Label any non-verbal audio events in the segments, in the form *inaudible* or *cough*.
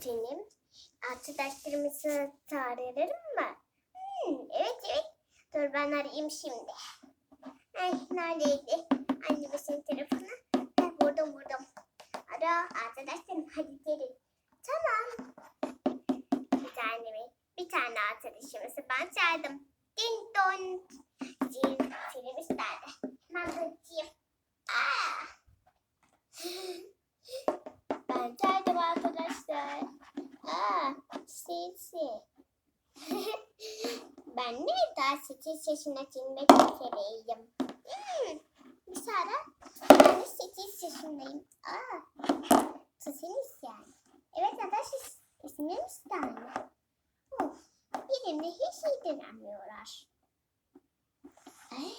efendim. Arkadaşlarımızı çağırırım mı? Hmm, evet evet. Dur ben arayayım şimdi. Ay neredeydi? Annemizin telefonu. Ha, vurdum vurdum. Ara arkadaşlarım hadi gelin. Tamam. Bir tane mi? Bir tane arkadaşımızı ben çağırdım. Din don. Zil, zilimiz nerede? Hemen bakayım. Aa. Ben çağırdım arkadaşlar. Aa, Sisi. *laughs* ben ne daha 8 yaşına girmek üzereyim. Hmm, bir sonra ben de 8 yaşındayım. Aa, siziniz yani. Evet arkadaş is- ismimiz de aynı. Of, birini hiç iyi dinlemiyorlar. Ay,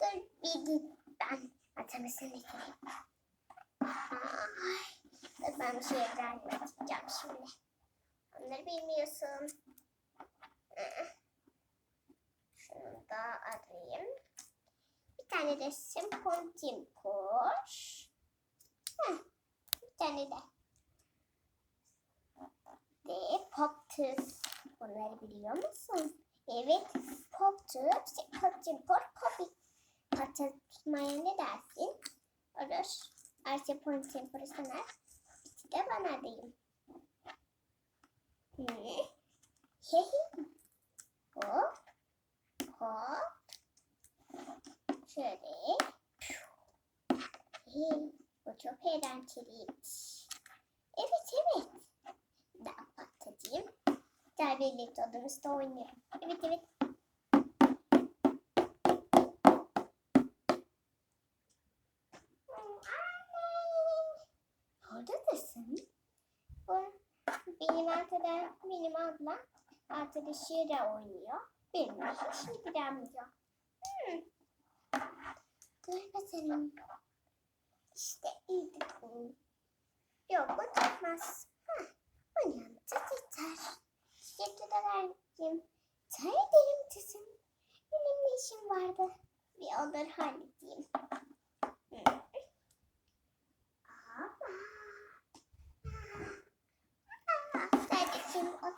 dur bir git ben atamasını getireyim. Ay, ben bir şey öğrenmeyeceğim şimdi. Onları bilmiyorsun. Şunu da arayayım. Bir tane de simpon timpor. Heh, Bir tane de. De pop tüp. Bunları biliyor musun? Evet. Pop tüp, simpon timpor, popi. Patlatmaya ne dersin? Olur. Ayşe pon timporu sana. İki de bana diyeyim. Hop. Hop. Şöyle. Bu çok eğlenceliymiş. Evet evet. Daha patlatayım. Gel birlikte odamızda oynayalım. Evet evet. Benim arkadaş, benim ablam arkadaşıyla oynuyor. Benimle hiç ilgilenmiyor. Hmm. Dur bakalım. İşte iyi dedim. Yok bu tutmaz. Hah, bu yanıtı tutar. Teşekkürler anneciğim. Çay ederim kızım. Benim ne işim vardı? Bir olur halledeyim. Hmm. Ama.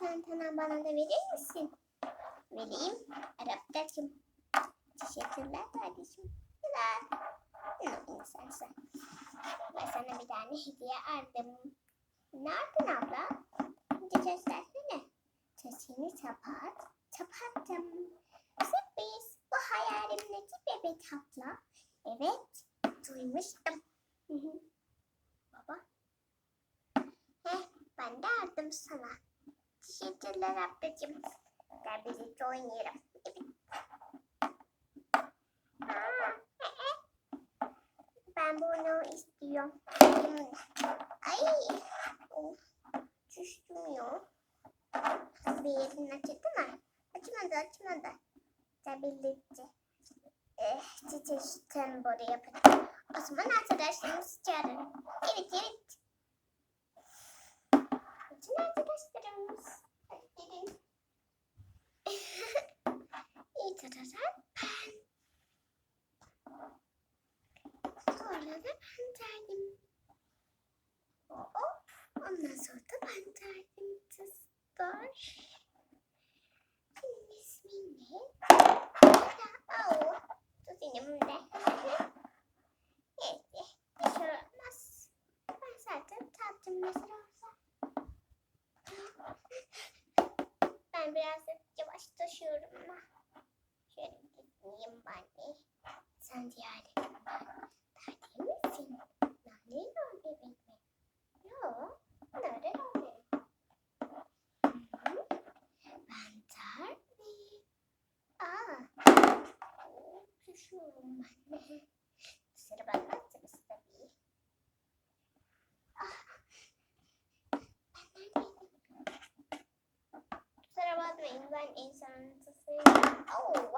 Tantana bana da verir misin? Vereyim. Arap'tacım. Teşekkürler kardeşim. Güzel. Ne insansın. Ben sana bir tane hediye aldım. Ne aldın abla? Hadi göstersene. Sesini kapat. Kapattım. Sürpriz. Bu hayalimdeki bebek abla. Evet. Duymuştum. Baba. Heh, ben de aldım sana. Teşekkürler ablacığım. Gel birlikte e. Ben bunu istiyorum. Ay. Of. Düştüm ya. Bir yerin açıldı mı? Açmadı açmadı. Gel birlikte. Eh, çiçekten böyle yapalım. O zaman arkadaşlarımızı çağırırım. Evet evet. Bütün arkadaşlarımız. Hadi gelin. İyi tararan ben. Sonra da ben derdim. Hop. Ondan sonra da ben derdim kızlar. Senin ismin ne? Au. Benim de. Neyse. Bir şey olmaz. Ben zaten tatlım mesela. Ben biraz da yavaş taşıyorum ama. Şöyle gitmeyeyim ben de. Sen diğer Tatil misin? Nerede o bebek mi? Yok. Nerede o bebek? Hı? Ben Tarbi. Aa. Oo, Sıra bende atırız tabii. Ah. Kusura bakmayın ben insansızıyım. Oh.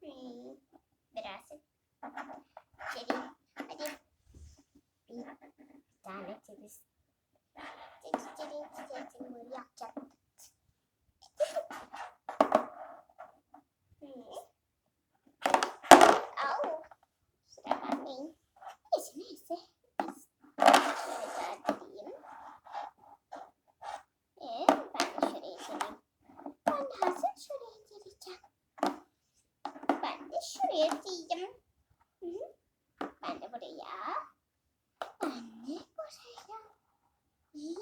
Hmm. Biraz. Gelin. Hadi. Bir tane ceviz. koyacağım. Ben de buraya. Ben de buraya. İyi.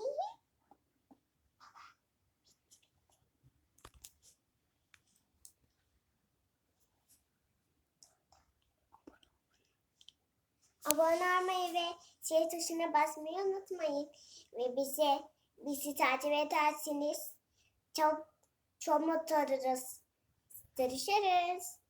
Abone olmayı ve şey tuşuna basmayı unutmayın. Ve bize bizi takip edersiniz. Çok çok mutlu oluruz. Görüşürüz.